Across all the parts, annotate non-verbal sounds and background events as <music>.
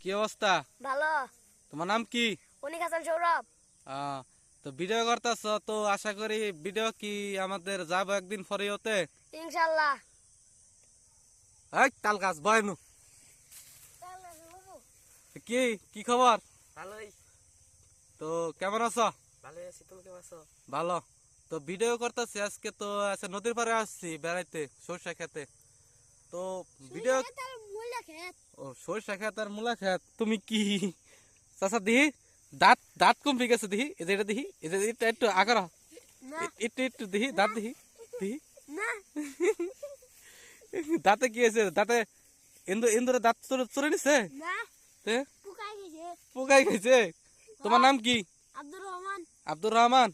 কি অবস্থা? ভালো। তোমার নাম কি? অনিক হাসান সৌরভ। তো ভিডিও করতেছ তো আশা করি ভিডিও কি আমাদের যাব একদিন পরে হতে ইনশাল্লাহ। এই তাল গাছ বয়নু কি কি খবর? ভালোই। তো কেমন আছো? ভালোই আছি তুমি কেমন আছো? ভালো। তো ভিডিও করতেছি আজকে তো আচ্ছা নদীর পাড়ে আসছি বেড়াইতে সরষা খেতে। তো ভিডিও ও সরষা খেত আর মূলা খেত তুমি কি? চাচা দিহি দাঁত দাঁত কমে গেছে দিহি এটা এটা দিহি এটা এটা একটু আগার একটু একটু দিহি দাঁত দিহি দিহি। <laughs> দাঁতে কি আছে? দাঁতে ইন্দু ইন্দুরে দাঁত চলে চলে নিছে? পুকাই গেছে তোমার নাম কি? আব্দুর রহমান আব্দুর রহমান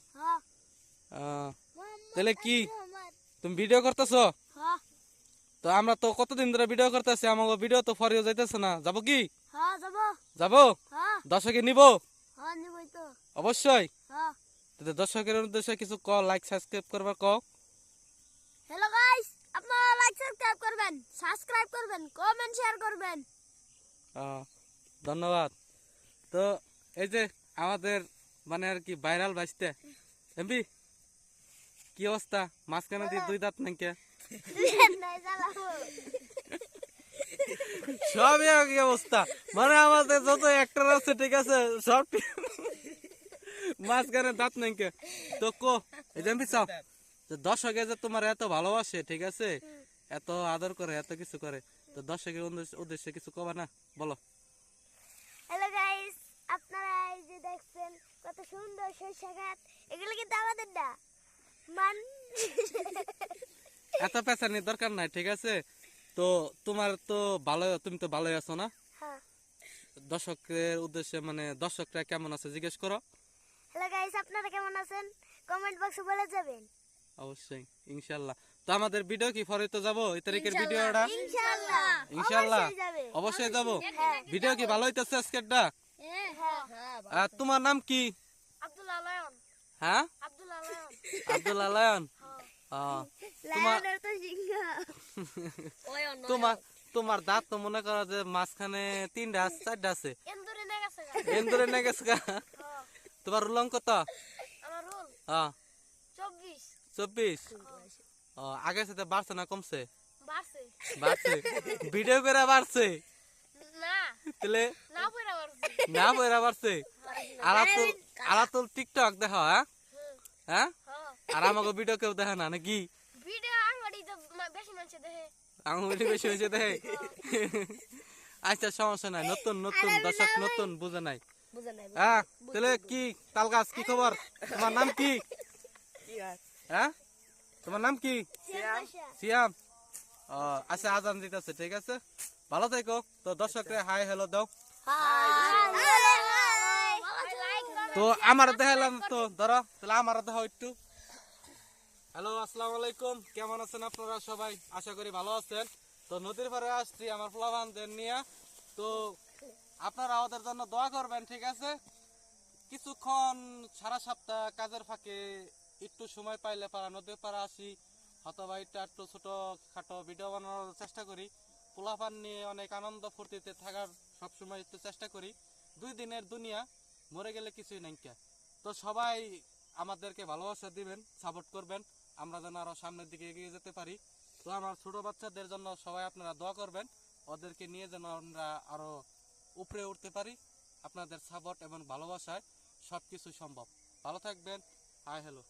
তাহলে কি? তুমি ভিডিও করতেছো তো আমরা তো কতদিন ধরে ভিডিও করতেছি আমাকে ভিডিও তো ফরিও যাইতেছে না। যাব কি? হ্যাঁ যাব। হ্যাঁ। দর্শকে নিব? হ্যাঁ অবশ্যই। দর্শকের উদ্দেশ্যে কিছু ক লাইক সাবস্ক্রাইব করবার ক হ্যালো গাইস আপনারা লাইক সাবস্ক্রাইব করবেন সাবস্ক্রাইব করবেন কমেন্ট শেয়ার করবেন। ধন্যবাদ। তো এই যে আমাদের মানে আর কি ভাইরাল বাঁচতে এমবি? কি অবস্থা? মাঝখানে দিয়ে দুই দাঁত নাকি সব একই অবস্থা। মানে আমাদের যত অ্যাক্টর আছে, ঠিক আছে, সব মাঝখানে দাঁত নাকি তো কো, এই যে যে দর্শকে যে তোমার এত ভালোবাসে, ঠিক আছে, এত আদর করে, এত কিছু করে, তো দর্শকের উদ্দেশ্যে কিছু কবা না? বলো। হ্যালো গাইস আপনারা এই যে দেখছেন, কত সুন্দর এগুলো কিন্তু আমাদের না। মান এত পেছানির দরকার নাই ঠিক আছে? তো তোমার তো ভালো তুমি তো ভালোই আছো না? হ্যাঁ। দর্শকের উদ্দেশ্যে মানে দর্শকরা কেমন আছে জিজ্ঞেস করো। হ্যালো গাইস আপনারা কেমন আছেন? কমেন্ট বক্সে বলে যাবেন। অবশ্যই ইনশাল্লাহ। তো আমাদের ভিডিও কি পরে তো যাব? এই তারিখের ভিডিওটা ইনশাআল্লাহ ইনশাল্লাহ। অবশ্যই যাবে। অবশ্যই যাব? হ্যাঁ ভিডিও কি ভালো হইতেছে আজকেরটা? হ্যাঁ আর তোমার নাম কি? আব্দুল আলায়ন। হ্যাঁ? আব্দুল আলায়ন। আব্দুল আলায়ন? আহ, তোমার তোমার দাঁত তো মনে করো যে মাঝখানে তিনটা আছে, চারটা আছে। এন্দুরে নে গেছে। তোমার রুলং কত আমার রোল? 24 চব্বিশ। ও আগে সাথে বাড়ছে না কমছে? বাড়ছে। ভিডিও করে বাড়ছে? না। তাহলে না বইরা বাড়ছে। আলাতুল আলাতুল টিকটক দেখো হ্যাঁ? হ্যাঁ? হ্যাঁ আর আমাকে ভিডিও কেউ দেখে না নাকি? ভিডিও বেশি হয়েছে দেখে আচ্ছা সমস্যা নাই। নতুন নতুন দর্শক নতুন বুঝে নাই। বুঝা নাই হ্যাঁ তাহলে কি তাল গাছ কি খবর? তোমার নাম কি? কি আর হ্যাঁ? তোমার নাম কি? সিয়াম ও আচ্ছা আজান দিতেছে ঠিক আছে? ভালো থেকো। তো দর্শকরে হাই হ্যালো দাও। তো আমার দেখালাম তো ধরো তাহলে আমার দেখাও একটু। হ্যালো, আসসালামু আলাইকুম। কেমন আছেন আপনারা সবাই? আশা করি ভালো আছেন। তো নদীর পাড়ে আসছি আমার ফ্লাভানদের নিয়ে। তো আপনারা ওদের জন্য দোয়া করবেন, ঠিক আছে? কিছুক্ষণ সারা সপ্তাহ কাজের ফাঁকে একটু সময় পাইলে পারা নদীর পাড়ে আসি অথবা একটু একটু ছোট খাটো ভিডিও বানানোর চেষ্টা করি। পোলাপান নিয়ে অনেক আনন্দ ফুর্তিতে থাকার সবসময় একটু চেষ্টা করি। দুই দিনের দুনিয়া, মরে গেলে কিছুই নাই কে। তো সবাই আমাদেরকে ভালোবাসা দিবেন সাপোর্ট করবেন। আমরা যেন আরও সামনের দিকে এগিয়ে যেতে পারি। তো আমার ছোট বাচ্চাদের জন্য সবাই আপনারা দোয়া করবেন। ওদেরকে নিয়ে যেন আমরা আরও উপরে উঠতে পারি। আপনাদের সাপোর্ট এবং ভালোবাসায় সবকিছু সম্ভব। ভালো থাকবেন। Hi hello